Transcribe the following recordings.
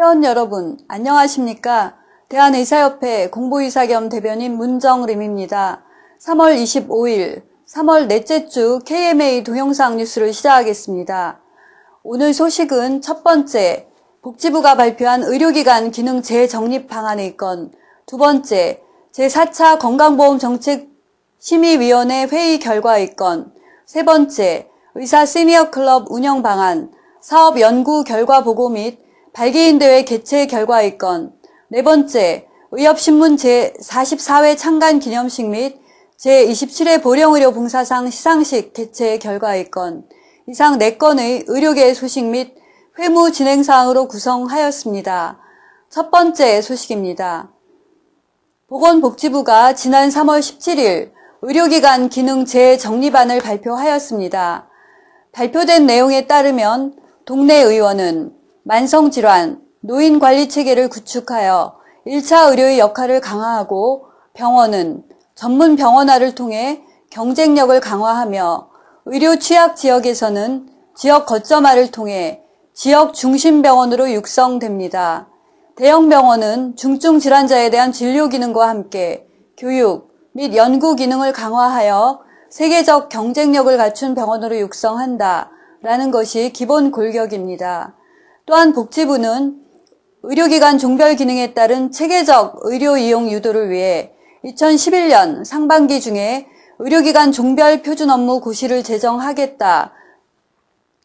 회원 여러분, 안녕하십니까? 대한의사협회 공보이사 겸 대변인 문정림입니다. 3월 25일, 3월 넷째 주 KMA 동영상 뉴스를 시작하겠습니다. 오늘 소식은 첫 번째, 복지부가 발표한 의료기관 기능 재정립 방안의 건, 두 번째, 제4차 건강보험정책 심의위원회 회의 결과의 건, 세 번째, 의사 시니어 클럽 운영 방안, 사업 연구 결과 보고 및 발기인 대회 개최 결과의 건, 네 번째, 의협신문 제44회 창간 기념식 및 제27회 보령의료 봉사상 시상식 개최 결과의 건, 이상 4건의 의료계 소식 및 회무 진행 사항으로 구성하였습니다. 첫 번째 소식입니다. 보건복지부가 지난 3월 17일 의료기관 기능 재정립안을 발표하였습니다. 발표된 내용에 따르면 동네 의원은 만성질환, 노인관리 체계를 구축하여 1차 의료의 역할을 강화하고 병원은 전문 병원화를 통해 경쟁력을 강화하며 의료 취약 지역에서는 지역 거점화를 통해 지역 중심 병원으로 육성됩니다. 대형 병원은 중증 질환자에 대한 진료 기능과 함께 교육 및 연구 기능을 강화하여 세계적 경쟁력을 갖춘 병원으로 육성한다. 라는 것이 기본 골격입니다. 또한 복지부는 의료기관 종별 기능에 따른 체계적 의료 이용 유도를 위해 2011년 상반기 중에 의료기관 종별 표준 업무 고시를 제정하겠다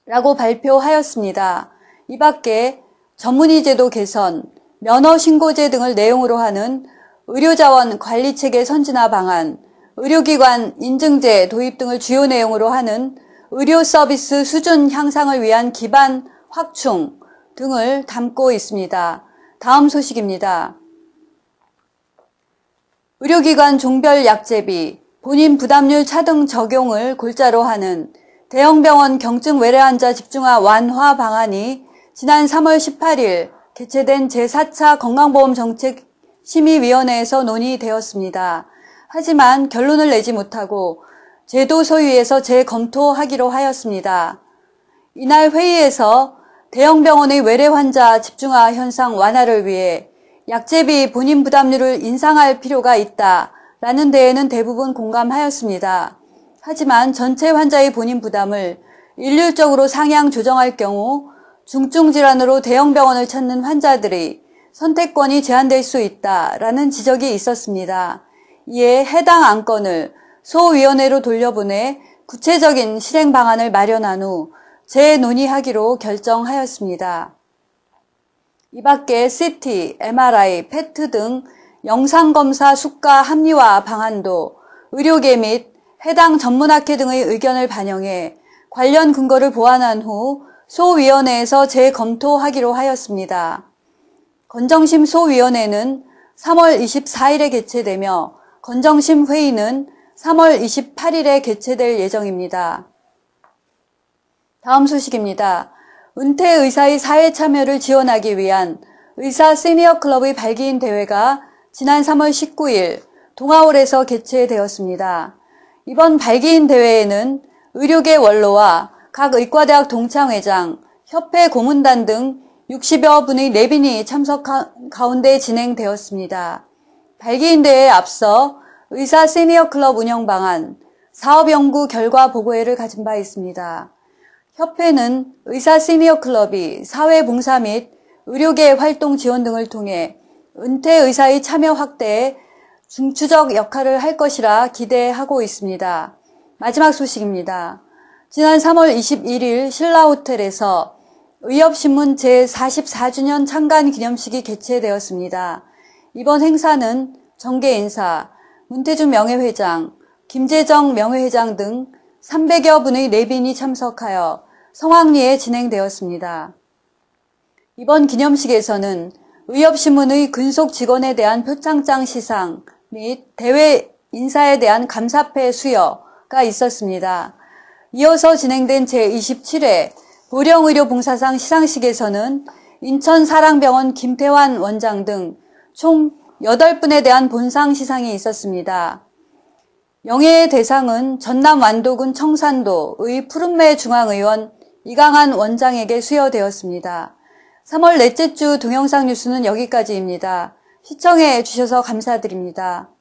라고 발표하였습니다. 이 밖에 전문의 제도 개선, 면허 신고제 등을 내용으로 하는 의료자원 관리체계 선진화 방안, 의료기관 인증제 도입 등을 주요 내용으로 하는 의료 서비스 수준 향상을 위한 기반 확충 등을 담고 있습니다. 다음 소식입니다. 의료기관 종별 약제비, 본인 부담률 차등 적용을 골자로 하는 대형병원 경증 외래 환자 집중화 완화 방안이 지난 3월 18일 개최된 제4차 건강보험 정책 심의위원회에서 논의되었습니다. 하지만 결론을 내지 못하고 제도 소유에서 재검토하기로 하였습니다. 이날 회의에서 대형 병원의 외래 환자 집중화 현상 완화를 위해 약제비 본인 부담률을 인상할 필요가 있다라는 데에는 대부분 공감하였습니다. 하지만 전체 환자의 본인 부담을 일률적으로 상향 조정할 경우 중증 질환으로 대형 병원을 찾는 환자들이 선택권이 제한될 수 있다라는 지적이 있었습니다. 이에 해당 안건을 소위원회로 돌려보내 구체적인 실행 방안을 마련한 후 재논의하기로 결정하였습니다. 이 밖에 CT, MRI, PET 등 영상검사 수가 합리화 방안도 의료계 및 해당 전문학회 등의 의견을 반영해 관련 근거를 보완한 후 소위원회에서 재검토하기로 하였습니다. 건정심 소위원회는 3월 24일에 개최되며 건정심 회의는 3월 28일에 개최될 예정입니다. 다음 소식입니다. 은퇴 의사의 사회 참여를 지원하기 위한 의사 시니어 클럽의 발기인 대회가 지난 3월 19일 동아홀에서 개최되었습니다. 이번 발기인 대회에는 의료계 원로와 각 의과대학 동창회장, 협회 고문단 등 60여 분의 내빈이 참석한 가운데 진행되었습니다. 발기인 대회에 앞서 의사 시니어 클럽 운영 방안, 사업 연구 결과 보고회를 가진 바 있습니다. 협회는 의사 시니어 클럽이 사회 봉사 및 의료계 활동 지원 등을 통해 은퇴 의사의 참여 확대에 중추적 역할을 할 것이라 기대하고 있습니다. 마지막 소식입니다. 지난 3월 21일 신라호텔에서 의협신문 제44주년 창간 기념식이 개최되었습니다. 이번 행사는 정계 인사, 문태준 명예회장, 김재정 명예회장 등 300여 분의 내빈이 참석하여 성황리에 진행되었습니다. 이번 기념식에서는 의협신문의 근속 직원에 대한 표창장 시상 및 대회 인사에 대한 감사패 수여가 있었습니다. 이어서 진행된 제27회 보령의료봉사상 시상식에서는 인천사랑병원 김태환 원장 등 총 8분에 대한 본상 시상이 있었습니다. 영예의 대상은 전남 완도군 청산도의 푸른매 중앙의원 이강한 원장에게 수여되었습니다. 3월 넷째 주 동영상 뉴스는 여기까지입니다. 시청해 주셔서 감사드립니다.